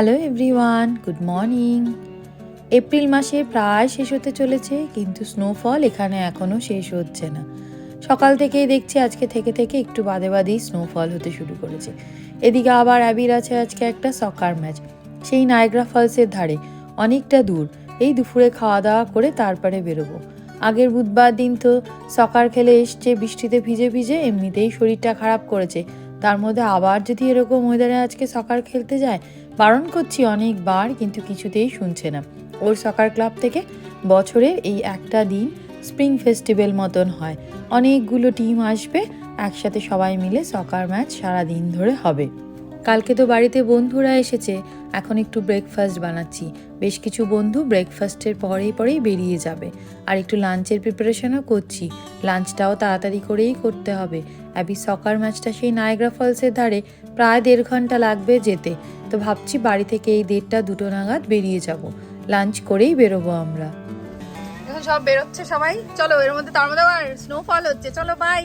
Hello everyone good morning April মাসে প্রায় শেষ হতে চলেছে, কিন্তু স্নোফল এখানে এখনও শেষ হচ্ছে না। সকাল থেকেই দেখছি আজকে থেকে থেকে একটু বাদে বাদেই স্নোফল হতে শুরু করেছে। এদিকে আবার অ্যাবির আছে আজকে একটা সকার ম্যাচ সেই নায়গ্রা ফলসের ধারে, অনেকটা দূর। এই দুপুরে খাওয়া দাওয়া করে তারপরে বেরোবো। আগের বুধবার দিন তো সকার খেলে এসছে, বৃষ্টিতে ভিজে ভিজে এমনিতেই শরীরটা খারাপ করেছে। তার মধ্যে আবার যদি এরকম ওয়েদারে আজকে সকার খেলতে যায় বারণ করছি অনেকবার, কিন্তু কিছুতেই শুনছে না। ওর সকার ক্লাব থেকে বছরের এই একটা দিন স্প্রিং ফেস্টিভ্যাল মতন হয়। অনেকগুলো টিম আসবে, একসাথে সবাই মিলে সকার ম্যাচ সারা দিন ধরে হবে। কালকে তো বাড়িতে বন্ধুরা এসেছে, এখন একটু ব্রেকফাস্ট বানাচ্ছি। বেশ কিছু বন্ধু ব্রেকফাস্টের পরেই পরেই বেরিয়ে যাবে। আর একটু লাঞ্চের প্রিপারেশনও করছি। লাঞ্চটাও তাড়াতাড়ি করেই করতে হবে। অ্যাবি সকার ম্যাচটা সেই নায়গ্রা ফলসের ধারে প্রায় দেড় ঘণ্টা লাগবে যেতে। তো ভাবছি বাড়ি থেকে এই দেড়টা দুটো নাগাদ বেরিয়ে যাব। লাঞ্চ করেই বেরোবো আমরা। এখন সব বেরোচ্ছে সবাই। চলো এর মধ্যে তার মধ্যে আবার স্নোফল হচ্ছে। চলো বাই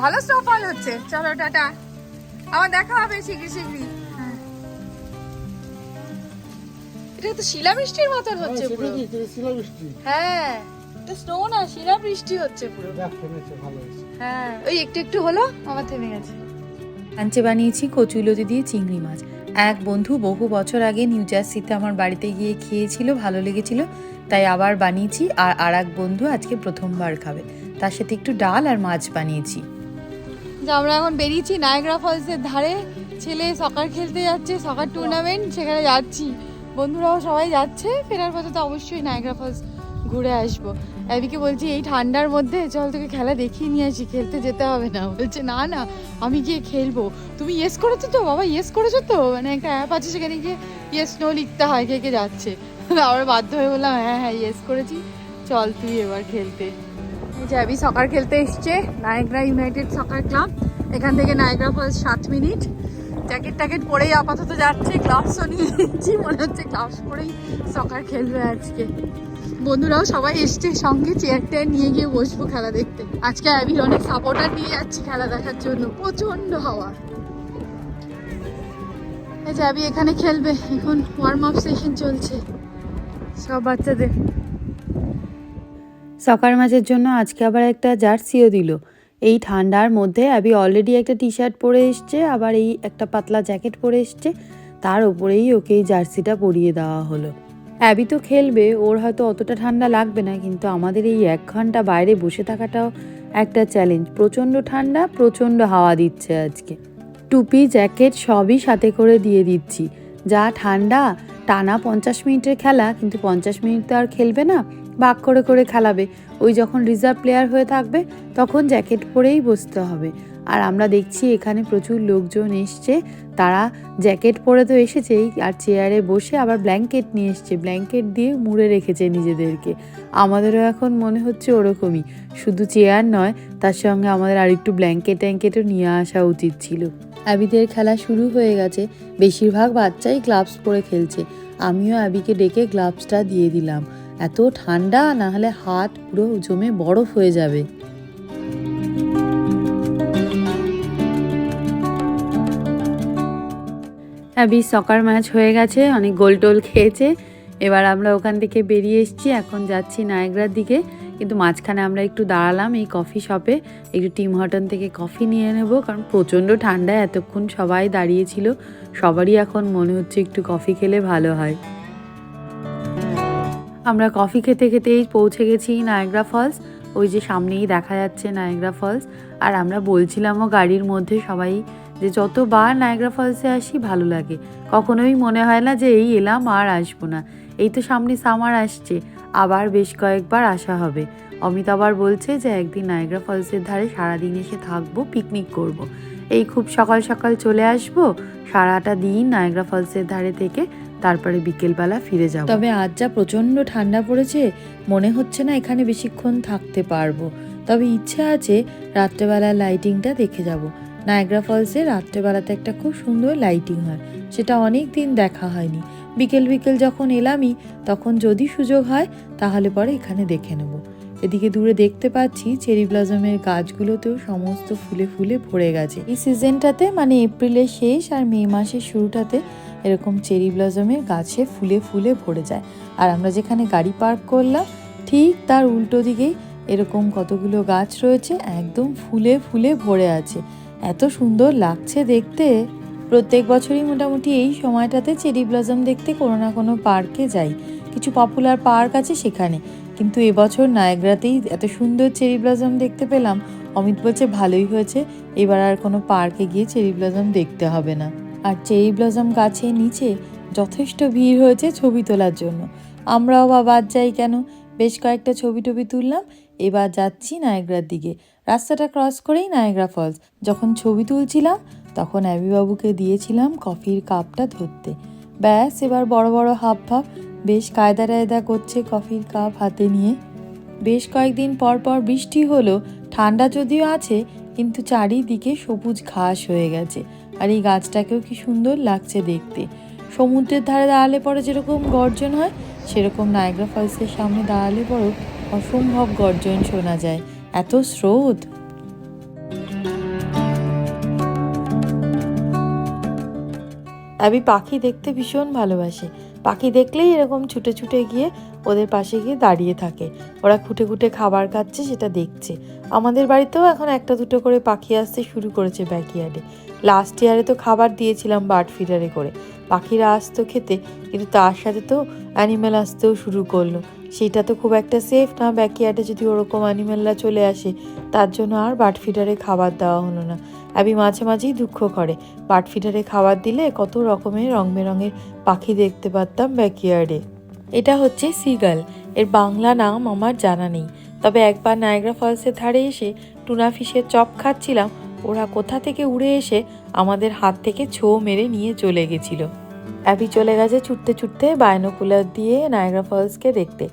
ভালো স্নোফল হচ্ছে। চলো টাটা। আবার দেখা হবে শিগগির শিগগির। এটা তো শিলাবৃষ্টির মতন হচ্ছে পুরো। হ্যাঁ। এটা স্নো না শিলাবৃষ্টি হচ্ছে পুরো। হ্যাঁ ওই একটু একটু হলো আবার থেমে গেছে। লাঞ্চে বানিয়েছি কচুলতি দিয়ে চিংড়ি মাছ। এক বন্ধু বহু বছর আগে নিউ জার্সিতে আমার বাড়িতে গিয়ে খেয়েছিল ভালো লেগেছিল তাই আবার বানিয়েছি আর আর এক বন্ধু আজকে প্রথমবার খাবে। তার সাথে একটু ডাল আর মাছ বানিয়েছি। আমরা এখন বেরিয়েছি নায়গ্রা ফলসের ধারে। ছেলে সকার খেলতে যাচ্ছে সকার টুর্নামেন্ট সেখানে যাচ্ছি। বন্ধুরাও সবাই যাচ্ছে ফেরার পথে তো অবশ্যই নায়গ্রা ফলস ঘুরে আসব। অ্যাবিকে বলছি, এই ঠান্ডার মধ্যে চল তোকে খেলা দেখিয়ে নিয়ে আসি, খেলতে যেতে হবে না। বলছে, না না, আমি গিয়ে খেলব। তুমি ইয়েস করেছ তো? বাবা ইয়েস করেছ তো? মানে একটা অ্যাপ আছে সেখানে গিয়ে ইয়েস নো লিখতে হয়, কে কে যাচ্ছে। আবার বাধ্য হয়ে বললাম হ্যাঁ হ্যাঁ ইয়েস করেছি। চল তুই এবার খেলতে। এই যে অ্যাবি সকার খেলতে এসছে নায়গ্রা ইউনাইটেড সকার ক্লাব। এখান থেকে নায়গ্রা ফলস সাত মিনিট। জ্যাকেট ট্যাকেট পরেই আপাতত যাচ্ছে গ্লাভসও নিয়ে নিচ্ছি, মনে হচ্ছে গ্লাভস পরেই সকার খেলবে আজকে। বন্ধুরাও সবাই এসছে, সঙ্গে চেয়ারটা নিয়ে গিয়ে বসবো খেলা দেখতে। আজকে অ্যাবির অনেক সাপোর্টার নিয়ে যাচ্ছি খেলা দেখার জন্য প্রচণ্ড হাওয়া। এই অ্যাবি এখানে খেলবে, এখন ওয়ার্ম আপ সেশন চলছে। সব বাচ্চাদের। সকার ম্যাচের জন্য আজকে আবার একটা জার্সিও দিল। এই ঠান্ডার মধ্যে অ্যাবি অলরেডি একটা টি শার্ট পরে এসছে, আবার এই একটা পাতলা জ্যাকেট পরে এসছে। তার ওপরেই ওকে এই জার্সিটা পরিয়ে দেওয়া হলো। অ্যাবি তো খেলবে, ওর হয়তো অতটা ঠান্ডা লাগবে না, কিন্তু আমাদের এই এক ঘণ্টা বাইরে বসে থাকাটাও একটা চ্যালেঞ্জ প্রচণ্ড ঠান্ডা, প্রচণ্ড হাওয়া দিচ্ছে আজকে। টুপি, জ্যাকেট সবই সাথে করে দিয়ে দিচ্ছি। যা ঠান্ডা, টানা পঞ্চাশ মিনিটের খেলা, কিন্তু পঞ্চাশ মিনিট তো আর খেলবে না ভাগ করে করে খেলাবে। ওই যখন রিজার্ভ প্লেয়ার হয়ে থাকবে, তখন জ্যাকেট পরেই বসতে হবে। আর আমরা দেখছি এখানে প্রচুর লোকজন এসছে। তারা জ্যাকেট পরে তো এসেছেই আর চেয়ারে বসে আবার ব্ল্যাঙ্কেট নিয়ে এসছে। ব্ল্যাঙ্কেট দিয়ে মুড়ে রেখেছে নিজেদেরকে। আমাদেরও এখন মনে হচ্ছে ওরকমই। শুধু চেয়ার নয়, তার সঙ্গে আমাদের আর একটু ব্ল্যাঙ্কেট ট্যাঙ্কেটও নিয়ে আসা উচিত ছিল। অ্যাবিদের খেলা শুরু হয়ে গেছে। বেশিরভাগ বাচ্চাই গ্লাভস পরে খেলছে। আমিও অ্যাবিকে ডেকে গ্লাভসটা দিয়ে দিলাম। এত ঠান্ডা না হলে হাত পুরো জমে বরফ হয়ে যাবে। অ্যাবি সকার ম্যাচ হয়ে গেছে, অনেক গোল টোল খেয়েছে। এবার আমরা ওখান থেকে বেরিয়ে এসেছি, এখন যাচ্ছি নায়গ্রার দিকে। কিন্তু মাঝখানে আমরা একটু দাঁড়ালাম এই কফি শপে, একটু টিম হটন থেকে কফি নিয়ে নেব, কারণ প্রচণ্ড ঠান্ডায় এতক্ষণ সবাই দাঁড়িয়েছিল সবারই এখন মনে হচ্ছে একটু কফি খেলে ভালো হয়। আমরা কফি খেতে খেতেই পৌঁছে গেছি নায়গ্রা ফলস, ওই যে সামনেই দেখা যাচ্ছে নায়গ্রা ফলস। আর আমরা বলছিলামও গাড়ির মধ্যে সবাই যে যতবার নায়গ্রা ফলসে আসি, ভালো লাগে। কখনোই মনে হয় না যে এই এলাম আর আসব না। এই তো সামনে সামার আসছে, আবার বেশ কয়েকবার আসা হবে। অমিত আবার বলছে যে একদিন নায়গ্রা ফলসের ধারে সারাদিন এসে থাকব পিকনিক করব। এই খুব সকাল সকাল চলে আসব, সারাটা দিন নায়গ্রা ফলসের ধারে থেকে তারপরে বিকেলবেলা ফিরে যাব। তবে আজ যা প্রচণ্ড ঠান্ডা পড়েছে, মনে হচ্ছে না এখানে বেশিক্ষণ থাকতে পারব। তবে ইচ্ছা আছে রাত্রেবেলার লাইটিংটা দেখে যাব। নায়গ্রা ফলসে রাত্রেবেলাতে একটা খুব সুন্দর লাইটিং হয়, সেটা অনেক দিন দেখা হয়নি। বিকেল বিকেল যখন এলামই, তখন যদি সুযোগ হয়, তাহলে পরে এখানে দেখে নেব। এদিকে দূরে দেখতে পাচ্ছি, চেরি ব্লজমের গাছগুলোতেও সমস্ত ফুলে ফুলে ভরে গেছে। এই সিজনটাতে মানে এপ্রিলের শেষ আর মে মাসের শুরুটাতে, এরকম চেরি ব্লজমের গাছে ফুলে ফুলে ভরে যায়। আর আমরা যেখানে গাড়ি পার্ক করলাম, ঠিক তার উল্টো দিকেই এরকম কতগুলো গাছ রয়েছে, একদম ফুলে ফুলে ভরে আছে। এত সুন্দর লাগছে দেখতে। প্রত্যেক বছরই মোটামুটি এই সময়টাতে চেরি ব্লজম দেখতে কোনো না কোনো পার্কে যাই। কিছু পপুলার পার্ক আছে সেখানে। কিন্তু এবছর নায়গ্রাতেই এত সুন্দর চেরি ব্লজম দেখতে পেলাম। অমিত বলছে, ভালোই হয়েছে। এবার আর কোনো পার্কে গিয়ে চেরি ব্লজম দেখতে হবে না। আর চেরি ব্লজম গাছের নিচে যথেষ্ট ভিড় হয়েছে ছবি তোলার জন্য। আমরাও বা বাদ যাই কেন? বেশ কয়েকটা ছবি টবি তুললাম। এবার যাচ্ছি নায়গ্রার দিকে। রাস্তাটা ক্রস করেই নায়গ্রা ফলস। যখন ছবি তুলছিলাম, তখন অ্যাবিবাবুকে দিয়েছিলাম কফির কাপটা ধরতে। ব্যাস, এবার বড় বড় হাব ভাব বেশ কায়দা টায়দা করছে কফির কাপ হাতে নিয়ে। বেশ কয়েকদিন পর পর বৃষ্টি হলো, ঠান্ডা যদিও আছে, কিন্তু চারিদিকে সবুজ ঘাস হয়ে গেছে। আর এই গাছটাকেও কি সুন্দর লাগছে দেখতে। সমুদ্রের ধারে দাঁড়ালে পরে যেরকম গর্জন হয়, সেরকম নায়গ্রা ফলসের সামনে দাঁড়ালে পরও অসম্ভব গর্জন শোনা যায়। এত স্রোত। অ্যাবি পাখি দেখতে ভীষণ ভালোবাসে। পাখি দেখলেই এরকম ছুটে ছুটে গিয়ে ওদের পাশে গিয়ে দাঁড়িয়ে থাকে। ওরা খুঁটে খুঁটে খাবার খাচ্ছে, সেটা দেখছে। আমাদের বাড়িতেও এখন একটা দুটো করে পাখি আসতে শুরু করেছে ব্যাকইয়ার্ডে। লাস্ট ইয়ারে তো খাবার দিয়েছিলাম বার্ড ফিডারে করে। পাখিরা আসতো খেতে, কিন্তু তার সাথে তো অ্যানিমেল আসতেও শুরু করল। সেটা তো খুব একটা সেফ না। ব্যাকইয়ার্ডে যদি ওরকম অ্যানিমেলরা চলে আসে, তার জন্য আর বার্ড ফিডারে খাবার দেওয়া হলো না। অ্যাবি মাঝে মাঝেই দুঃখ করে। বার্ড ফিডারে খাবার দিলে কত রকমের রং বেরঙের পাখি দেখতে পারতাম ব্যাকইয়ার্ডে এটা হচ্ছে সিগাল এর বাংলা নাম আমার জানা নেই। তবে একবার নায়গ্রা ফলসের ধারে এসে টুনা ফিশের চপ খাচ্ছিলাম। ওরা কোথা থেকে উড়ে এসে আমাদের হাত থেকে ছো মেরে নিয়ে চলে গেছিল। অ্যাবি চলে গেছে ছুটতে ছুটতে বায়নোকুলার দিয়ে নায়গ্রা ফলসকে দেখতে।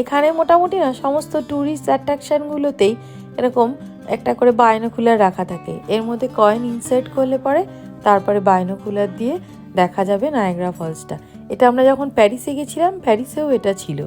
এখানে মোটামুটি না, সমস্ত ট্যুরিস্ট অ্যাট্রাকশনগুলোতেই এরকম একটা করে বায়নোকুলার রাখা থাকে। এর মধ্যে কয়েন ইনসার্ট করলে পরে তারপরে বায়নোকুলার দিয়ে দেখা যাবে নায়গ্রা ফলসটা। এটা আমরা যখন প্যারিসে গেছিলাম, প্যারিসেও এটা ছিল।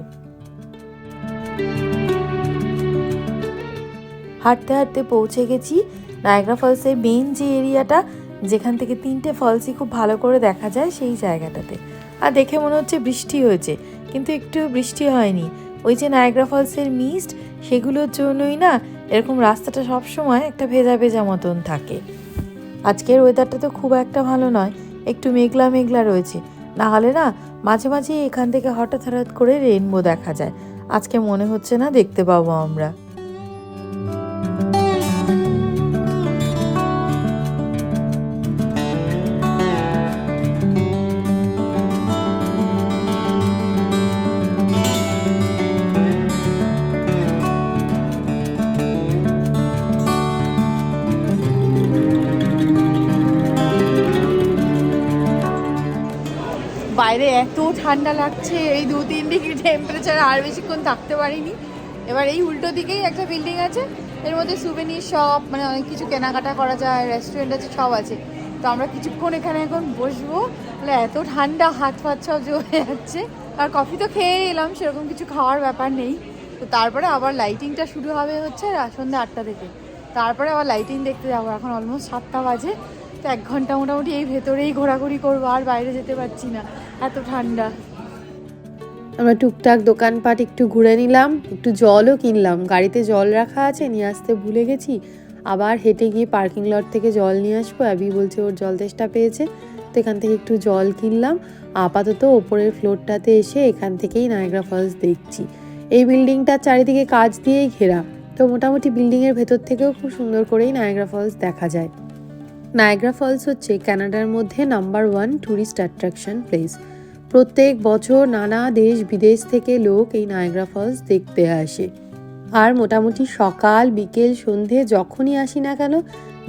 হাঁটতে হাঁটতে পৌঁছে গেছি। নায়গ্রা ফলসের মেন যে এরিয়াটা যেখান থেকে তিনটে ফলসই খুব ভালো করে দেখা যায় সেই জায়গাটাতে। আর দেখে মনে হচ্ছে বৃষ্টি হয়েছে, কিন্তু একটু বৃষ্টি হয়নি। ওই যে নায়গ্রা ফলসের মিস্ট সেগুলোর জন্যই না এরকম রাস্তাটা সবসময় একটা ভেজা ভেজা মতন থাকে। আজকের ওয়েদারটা তো খুব একটা ভালো নয়, একটু মেঘলা মেঘলা রয়েছে। না হলে না মাঝে মাঝে এখান থেকে হঠাৎ হঠাৎ করে রেনবো দেখা যায়। আজকে মনে হচ্ছে না দেখতে পাবো আমরা। বাইরে এত ঠান্ডা লাগছে, এই দু তিন ডিগ্রি টেম্পারেচার আর বেশিক্ষণ থাকতে পারিনি। এবার এই উল্টো দিকেই একটা বিল্ডিং আছে, এর মধ্যে সুবেনির শপ মানে অনেক কিছু কেনাকাটা করা যায় রেস্টুরেন্ট আছে, সব আছে। তো আমরা কিছুক্ষণ এখানে এখন বসবো, তাহলে এত ঠান্ডা, হাত ফাত সব জমে যাচ্ছে। আর কফি তো খেয়ে এলাম, সেরকম কিছু খাওয়ার ব্যাপার নেই। তো তারপরে আবার লাইটিংটা শুরু হবে হচ্ছে সন্ধ্যে আটটা থেকে। তারপরে আবার লাইটিং দেখতে যাব, এখন অলমোস্ট সাতটা বাজে। তো এক ঘণ্টা মোটামুটি এই ভেতরেই ঘোরাঘুরি করব, আর বাইরে যেতে পারছি না। এত ঠান্ডা। আমরা টুকটাক দোকানপাট একটু ঘুরে নিলাম, একটু জলও কিনলাম। গাড়িতে জল রাখা আছে, নিয়ে আসতে ভুলে গেছি। আবার হেঁটে গিয়ে পার্কিং লট থেকে জল নিয়ে আসব। অ্যাবি বলছে ওর জল তেষ্টা পেয়েছে, তো এখান থেকে একটু জল কিনলাম। আপাতত ওপরের ফ্লোরটাতে এসে এখান থেকেই নায়গ্রা ফলস দেখছি। এই বিল্ডিংটার চারিদিকে কাজ দিয়েই ঘেরা। তো মোটামুটি বিল্ডিংয়ের ভেতর থেকেও খুব সুন্দর করেই নায়গ্রা ফলস দেখা যায়। নায়গ্রা ফলস হচ্ছে কানাডার মধ্যে number one tourist attraction place. প্রত্যেক বছর নানা দেশ বিদেশ থেকে লোক এই নায়গ্রা ফলস দেখতে আসে। আর মোটামুটি সকাল, বিকেল, সন্ধে যখনই আসি না কেন,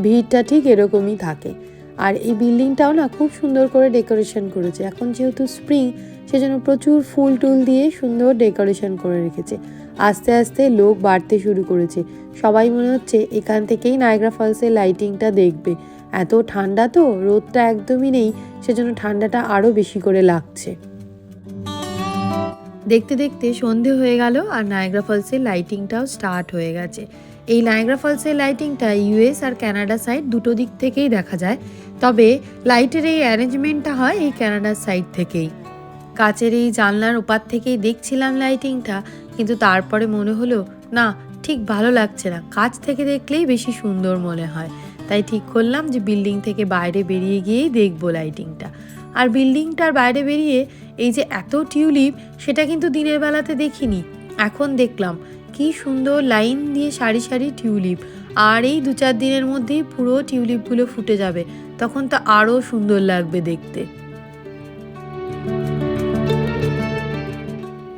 ভিড়টা ঠিক এরকমই থাকে। আর এই বিল্ডিংটাও না খুব সুন্দর করে ডেকোরেশন করেছে। এখন যেহেতু স্প্রিং, সেজন্য প্রচুর ফুল টুল দিয়ে সুন্দর ডেকোরেশন করে রেখেছে। আস্তে আস্তে লোক বাড়তে শুরু করেছে। সবাই মনে হচ্ছে এখান থেকেই নায়গ্রা ফলসের লাইটিংটা দেখবে। এত ঠান্ডা তো, রোদটা একদমই নেই, সেজন্য ঠান্ডাটা আরও বেশি করে লাগছে। দেখতে দেখতে সন্ধে হয়ে গেল আর নায়গ্রা ফলসের লাইটিংটাও স্টার্ট হয়ে গেছে। এই নায়গ্রা ফলসের লাইটিংটা ইউএস আর কানাডা সাইড দুটো দিক থেকেই দেখা যায়। তবে লাইটের এই অ্যারেঞ্জমেন্টটা হয় এই ক্যানাডার সাইড থেকেই। কাচের এই জানলার ওপার থেকেই দেখছিলাম লাইটিংটা কিন্তু তারপরে মনে হলো, না, ঠিক ভালো লাগছে না। কাছ থেকে দেখলেই বেশি সুন্দর মনে হয়। তাই ঠিক করলাম যে বিল্ডিং থেকে বাইরে বেরিয়ে গিয়েই দেখব লাইটিংটা। আর বিল্ডিংটার বাইরে বেরিয়ে এই যে এত টিউলিপ, সেটা কিন্তু দিনের বেলাতে দেখিনি। এখন দেখলাম কি সুন্দর লাইন দিয়ে সারি সারি টিউলিপ। আর এই দু চার দিনের মধ্যেই পুরো টিউলিপগুলো ফুটে যাবে। তখন তো আরও সুন্দর লাগবে দেখতে।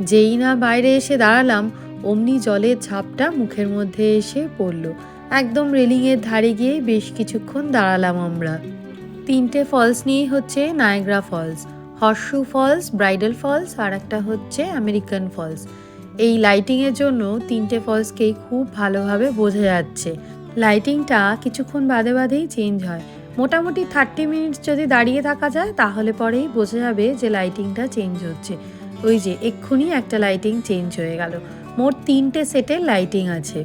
যেই না বাইরে এসে দাঁড়ালাম, অমনি জলের ঝাপটা মুখের মধ্যে এসে পড়ল। একদম রেলিংয়ের ধারে গিয়ে বেশ কিছুক্ষণ দাঁড়ালাম আমরা। তিনটে ফলস নিয়েই হচ্ছে Niagara falls Horseshoe falls bridal falls আর একটা হচ্ছে আমেরিকান ফলস এই লাইটিংয়ের জন্য তিনটে ফলসকেই খুব ভালোভাবে বোঝা যাচ্ছে। লাইটিংটা কিছুক্ষণ বাদে বাদেই চেঞ্জ হয়। মোটামুটি থার্টি মিনিটস যদি দাঁড়িয়ে থাকা যায়, তাহলে পরেই বোঝা যাবে যে লাইটিংটা চেঞ্জ হচ্ছে। ওই যে, এক্ষুনি একটা লাইটিং চেঞ্জ হয়ে গেল। মোট তিনটে সেটের লাইটিং আছে।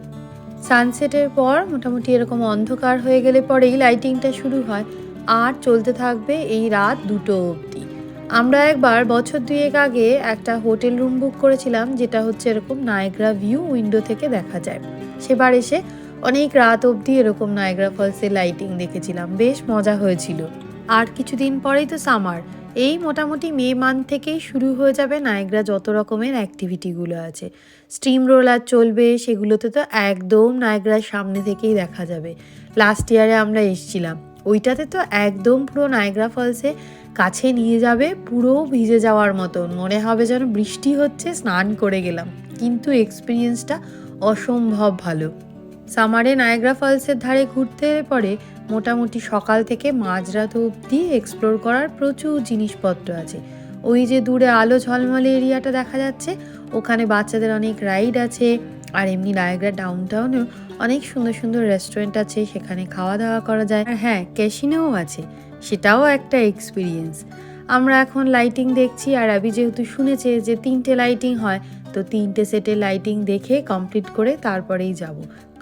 সানসেটের পর মোটামুটি এরকম অন্ধকার হয়ে গেলে পরেই লাইটিংটা শুরু হয়। আর চলতে থাকবে এই রাত দুটো অবধি। আমরা একবার বছর দুয়েক আগে একটা হোটেল রুম বুক করেছিলাম, যেটা হচ্ছে এরকম নায়গ্রা ভিউ উইন্ডো থেকে দেখা যায়। সেবার এসে অনেক রাত অবধি এরকম নায়গ্রা ফলসের লাইটিং দেখেছিলাম। বেশ মজা হয়েছিল। আর কিছুদিন পরেই তো সামার এই মোটামুটি মে মান্থ থেকেই শুরু হয়ে যাবে নায়গ্রা যত রকমের অ্যাক্টিভিটিগুলো আছে। স্টিম রোলার চলবে, সেগুলোতে তো একদম নায়গ্রার সামনে থেকেই দেখা যাবে। লাস্ট ইয়ারে আমরা এসছিলাম। ওইটাতে তো একদম পুরো নায়গ্রা ফলসে কাছে নিয়ে যাবে, পুরো ভিজে যাওয়ার মতন। মনে হবে যেন বৃষ্টি হচ্ছে, স্নান করে গেলাম। কিন্তু এক্সপিরিয়েন্সটা অসম্ভব ভালো। সামারে নায়গ্রা ফলসের ধারে ঘুরতে পরে মোটামুটি সকাল থেকে মাঝরাত অবধি এক্সপ্লোর করার প্রচুর জিনিসপত্র আছে। ওই যে দূরে আলো ঝলমলে এরিয়াটা দেখা যাচ্ছে, ওখানে বাচ্চাদের অনেক রাইড আছে, আর এমনি নায়গ্রা ডাউন টাউনেও অনেক সুন্দর সুন্দর রেস্টুরেন্ট আছে, সেখানে খাওয়া দাওয়া করা যায়। আর হ্যাঁ ক্যাসিনোও আছে, সেটাও একটা এক্সপিরিয়েন্স আমরা এখন লাইটিং দেখছি, আর আবি যেহেতু শুনেছে যে তিনটে লাইটিং হয়, তো তিনটে সেটের লাইটিং দেখে কমপ্লিট করে তারপরেই যাব।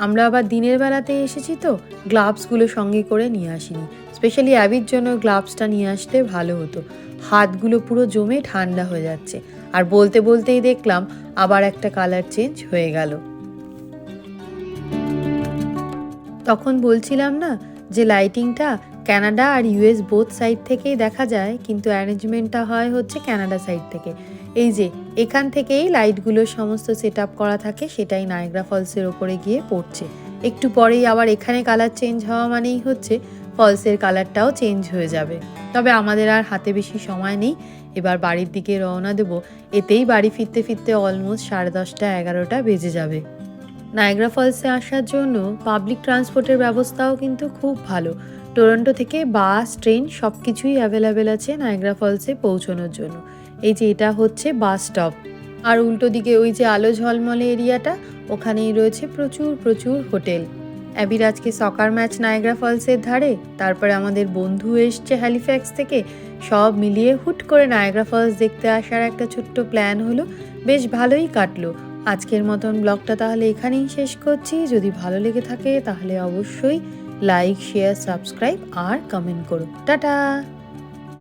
আমরা আবার দিনের বেলাতে এসেছি তো গ্লাভসগুলো সঙ্গে করে নিয়ে আসিনি। স্পেশালি অ্যাবির জন্য গ্লাভসটা নিয়ে আসলে ভালো হতো। হাতগুলো পুরো জমে ঠান্ডা হয়ে যাচ্ছে। আর বলতে বলতেই দেখলাম আবার একটা কালার চেঞ্জ হয়ে গেল। তখন বলছিলাম না যে লাইটিংটা কানাডা আর ইউএস বোথ সাইড থেকেই দেখা যায়, কিন্তু অ্যারেঞ্জমেন্টটা হয় হচ্ছে কানাডা সাইড থেকে। এই যে, এখান থেকেই লাইটগুলো সমস্ত সেট করা থাকে, সেটাই নায়গ্রা ফলসের ওপরে গিয়ে পড়ছে। একটু পরেই আবার এখানে কালার চেঞ্জ হওয়া মানেই হচ্ছে ফলসের কালারটাও চেঞ্জ হয়ে যাবে। তবে আমাদের আর হাতে বেশি সময় নেই, এবার বাড়ির দিকে রওনা দেব। এতেই বাড়ি ফিরতে ফিরতে অলমোস্ট সাড়ে দশটা, এগারোটা বেজে যাবে। নায়গ্রা ফলসে আসার জন্য পাবলিক ট্রান্সপোর্টের ব্যবস্থাও কিন্তু খুব ভালো। টরন্টো থেকে বাস ট্রেন সব কিছুই অ্যাভেলেবেল আছে নায়গ্রা ফলসে পৌঁছানোর জন্য। এই যে এটা হচ্ছে বাস স্টপ। আর উল্টো দিকে ওই যে আলো ঝলমলে এরিয়াটা, ওখানেই রয়েছে প্রচুর প্রচুর হোটেল। অ্যাবির আজকে সকার ম্যাচ নায়গ্রা ফলসের ধারে, তারপরে আমাদের বন্ধু এসছে হ্যালিফ্যাক্স থেকে, সব মিলিয়ে হুট করে নায়গ্রা ফলস দেখতে আসার একটা ছোট্ট প্ল্যান হলো, বেশ ভালোই কাটলো। আজকের মতন ব্লগটা তাহলে এখানেই শেষ করছি। যদি ভালো লেগে থাকে তাহলে অবশ্যই লাইক, শেয়ার, সাবস্ক্রাইব আর কমেন্ট করো টাটা!